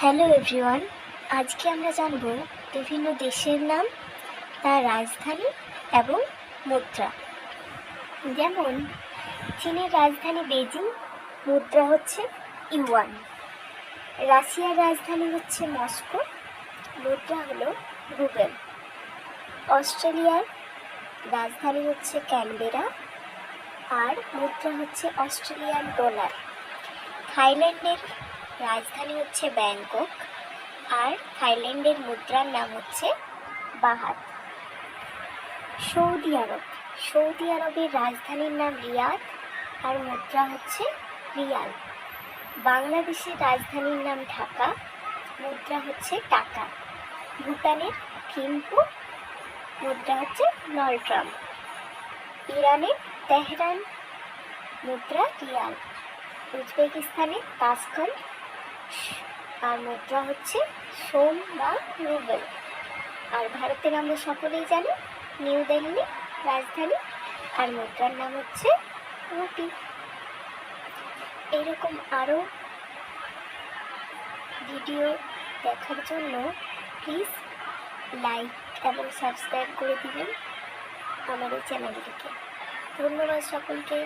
Hello everyone, আজকে আমরা জানব বিভিন্ন দেশের নাম, তার রাজধানী এবং মুদ্রা। যেমন, চীনের রাজধানী বেজিং মুদ্রা হচ্ছে ইউয়ান। রাশিয়ার রাজধানী হচ্ছে মস্কো, মুদ্রা হলো রুবেল। অস্ট্রেলিয়ার রাজধানী হচ্ছে ক্যানবেরা, আর মুদ্রা হচ্ছে অস্ট্রেলিয়ান ডলার। থাইল্যান্ডের রাজধানী হচ্ছে ব্যাংকক, আর থাইল্যান্ডের মুদ্রার নাম হচ্ছে বাহাত। সৌদি আরব, সৌদি আরবের রাজধানীর নাম রিয়াদ, আর মুদ্রা হচ্ছে রিয়াল। বাংলাদেশের রাজধানীর নাম ঢাকা, মুদ্রা হচ্ছে টাকা। ভুটানের থিম্পু, মুদ্রা হচ্ছে নলট্রাম। ইরানের তেহরান, মুদ্রা রিয়াল। উজবেকিস্তানের তাসকান আর মুদ্রা হচ্ছে সোম বা রুবেল। আর ভারতের আমরা সকলেই জানি, নিউ দিল্লি, রাজধানী, আর মুদ্রার নাম হচ্ছে রুপি এরকম আরও ভিডিও দেখার জন্য প্লিজ লাইক এবং সাবস্ক্রাইব করে দিবেন আমার এই চ্যানেলটিকে ধন্যবাদ সকলকে।